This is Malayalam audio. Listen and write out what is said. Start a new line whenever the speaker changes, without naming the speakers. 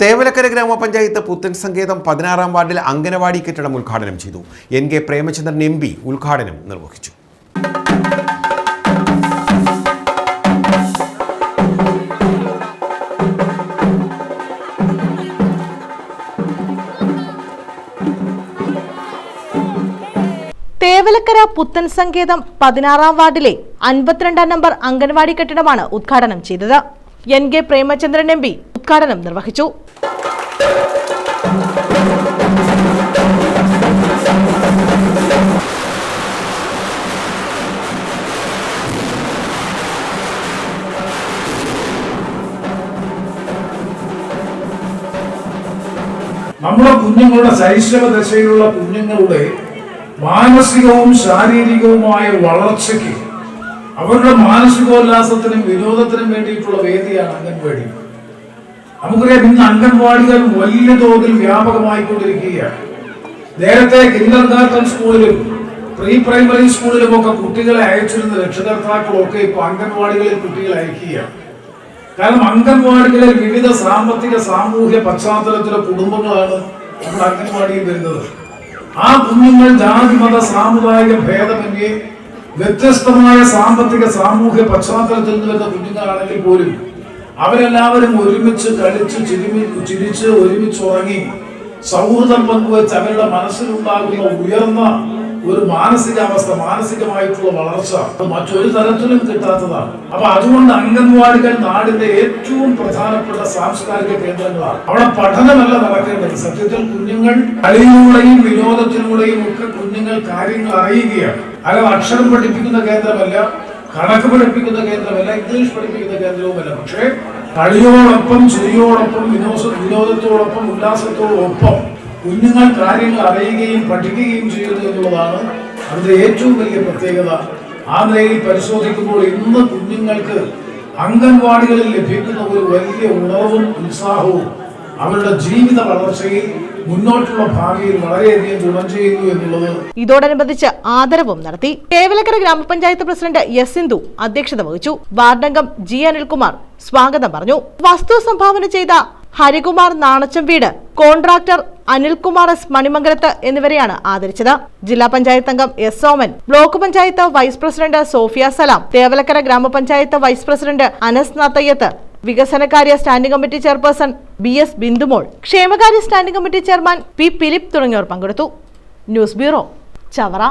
തേവലക്കര ഗ്രാമപഞ്ചായത്ത് പുത്തൻ സങ്കേതം പതിനാറാം വാർഡിൽ അംഗനവാടി കെട്ടിടം ഉദ്ഘാടനം ചെയ്തു. N K Premachandran M P ഉദ്ഘാടനം നിർവഹിച്ചു.
തേവലക്കര പുത്തൻ സങ്കേതം പതിനാറാം വാർഡിലെ അൻപത്തിരണ്ടാം നമ്പർ അംഗൻവാടി കെട്ടിടമാണ് ഉദ്ഘാടനം ചെയ്തത്. N K Premachandran M P ഉദ്ഘാടനം നിർവഹിച്ചു.
നമ്മുടെ കുഞ്ഞുങ്ങളുടെ ശൈശവ ദശയിലുള്ള കുഞ്ഞുങ്ങളുടെ മാനസികവും ശാരീരികവുമായ വളർച്ചയ്ക്ക് അവരുടെ മാനസികോല്ലാസത്തിനും വിനോദത്തിനും വേണ്ടിയിട്ടുള്ള വേദിയാണ് അംഗൻവാടി. നമുക്കറിയാം ഇന്ന് അംഗൻവാടികൾ വലിയ തോതിൽ വ്യാപകമായിക്കൊണ്ടിരിക്കുകയാണ്. നേരത്തെ കിൻഡർ ഗാർട്ടൻ സ്കൂളിലും പ്രീ പ്രൈമറി സ്കൂളിലും ഒക്കെ കുട്ടികളെ അയച്ചിരുന്ന രക്ഷകർത്താക്കളൊക്കെ ഇപ്പോൾ അംഗൻവാടികളിൽ കുട്ടികളെ അയക്കുകയാണ്. കാരണം അംഗൻവാടികളിൽ വിവിധ സാമ്പത്തിക സാമൂഹ്യ പശ്ചാത്തലത്തിലെ കുടുംബങ്ങളാണ് നമ്മുടെ അംഗൻവാടിയിൽ വരുന്നത്. ആ കുഞ്ഞുങ്ങൾ ജാതി മത സാമുദായിക ഭേദമന്യേ വ്യത്യസ്തമായ സാമ്പത്തിക സാമൂഹ്യ പശ്ചാത്തലത്തിൽ നിന്ന് വരുന്ന കുഞ്ഞുങ്ങളാണെങ്കിൽ പോലും അവരെല്ലാവരും ഒരുമിച്ച് കളിച്ച് ചിരിമി ചിരിച്ച് ഒരുമിച്ച് ഉറങ്ങി സൗഹൃദം പങ്കുവെച്ച് അവരുടെ മനസ്സിലുണ്ടാകുന്ന ഉയർന്ന ഒരു മാനസികാവസ്ഥ മാനസികമായിട്ടുള്ള വളർച്ച മറ്റൊരു തരത്തിലും കിട്ടാത്തതാണ്. അപ്പൊ അതുകൊണ്ട് അംഗൻവാടികൾ നാടിന്റെ ഏറ്റവും പ്രധാനപ്പെട്ട സാംസ്കാരിക കേന്ദ്രങ്ങളാണ്. അവിടെ പഠനമല്ല നടക്കേണ്ടത്. സത്യത്തിൽ കുഞ്ഞുങ്ങൾ കളിയിലൂടെയും വിനോദത്തിലൂടെയും ഒക്കെ കുഞ്ഞുങ്ങൾ കാര്യങ്ങൾ അറിയുകയാണ്. അല്ലാതെ അക്ഷരം പഠിപ്പിക്കുന്ന കേന്ദ്രമല്ല. കണക്ക് പഠിപ്പിക്കുന്ന കേന്ദ്രമല്ല ഇംഗ്ലീഷ് പഠിപ്പിക്കുന്ന കേന്ദ്രവുമല്ല. പക്ഷേ കളിയോടൊപ്പം ചെറിയോടൊപ്പം വിനോദ വിനോദത്തോടൊപ്പം ഉല്ലാസത്തോടൊപ്പം കുഞ്ഞുങ്ങൾ കാര്യങ്ങൾ അറിയുകയും പഠിക്കുകയും ചെയ്യുന്നു എന്നുള്ളതാണ് അതിന്റെ ഏറ്റവും വലിയ പ്രത്യേകത. ആ നിലയിൽ പരിശോധിക്കുമ്പോൾ ഇന്ന് കുഞ്ഞുങ്ങൾക്ക് അംഗൻവാടികളിൽ ലഭിക്കുന്ന ഒരു വലിയ ഉണർവും ഉത്സാഹവും അവരുടെ ജീവിത വളർച്ചയിൽ മുന്നോട്ടുള്ള ഭാവിയിൽ വളരെയധികം ഗുണം ചെയ്യുന്നു എന്നുള്ളത്
ഇതോടനുബന്ധിച്ച് ആദരവും നടത്തി. കേവലക്കര ഗ്രാമപഞ്ചായത്ത് പ്രസിഡന്റ് എസ് സിന്ധു അധ്യക്ഷത വഹിച്ചു. വാർഡംഗം ജി അനിൽകുമാർ സ്വാഗതം പറഞ്ഞു. വസ്തു സംഭാവന ചെയ്ത ഹരികുമാർ നാണച്ചം വീട് കോൺട്രാക്ടർ അനിൽകുമാർ എസ് മണിമംഗലത്ത് എന്നിവരെയാണ് ആദരിച്ചത്. ജില്ലാ പഞ്ചായത്ത് അംഗം S Soman block panchayat vice president Sophia Salam Thevalakkara grama panchayat vice president Anas Nathayyath വികസനകാര്യ standing committee chairperson B S Bindumol ക്ഷേമകാര്യ standing committee chairman P Philip തുടങ്ങിയവർ പങ്കെടുത്തു. News bureau Chavara.